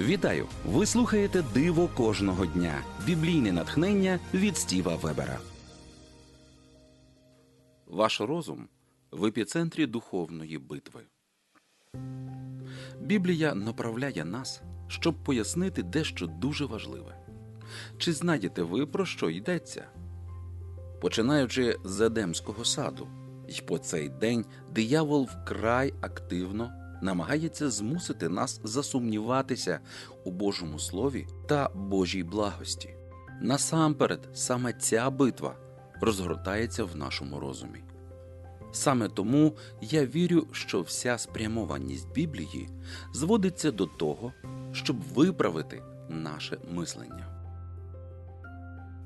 Вітаю! Ви слухаєте Диво кожного дня. Біблійне натхнення від Стіва Вебера. Ваш розум в епіцентрі духовної битви. Біблія направляє нас, щоб пояснити дещо дуже важливе. Чи знаєте ви, про що йдеться? Починаючи з Едемського саду, і по цей день диявол вкрай активно намагається змусити нас засумніватися у Божому слові та Божій благості. Насамперед, саме ця битва розгортається в нашому розумі. Саме тому я вірю, що вся спрямованість Біблії зводиться до того, щоб виправити наше мислення.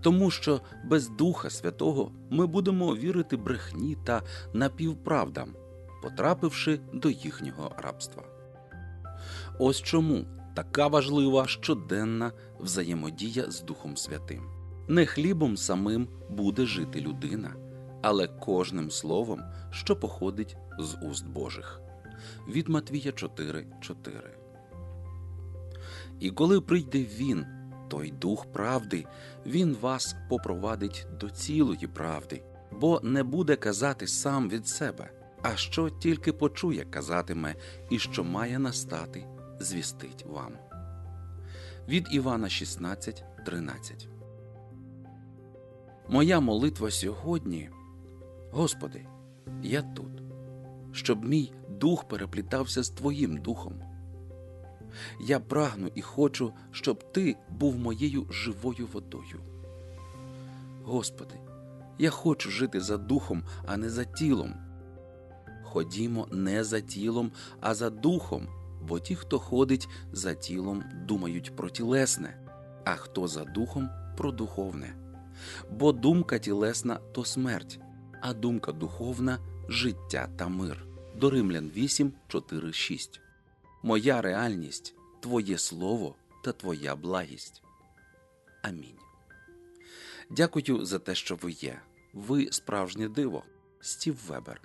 Тому що без Духа Святого ми будемо вірити брехні та напівправдам, потрапивши до їхнього рабства. Ось чому така важлива щоденна взаємодія з Духом Святим. Не хлібом самим буде жити людина, але кожним словом, що походить з уст Божих. Від Матвія 4.4 І коли прийде Він, той Дух правди, Він вас попровадить до цілої правди, бо не буде казати сам від себе, а що тільки почує, казатиме, і що має настати, звістить вам. Від Івана 16.13 Моя молитва сьогодні, Господи, я тут, щоб мій дух переплітався з Твоїм духом. Я прагну і хочу, щоб Ти був моєю живою водою. Господи, я хочу жити за духом, а не за тілом. Ходімо не за тілом, а за духом, бо ті, хто ходить за тілом, думають про тілесне, а хто за духом про духовне. Бо думка тілесна то смерть, а думка духовна життя та мир. До Римлян 8, 4, 6. Моя реальність Твоє Слово та Твоя благість. Амінь. Дякую за те, що ви є. Ви справжнє диво. Стів Вебер.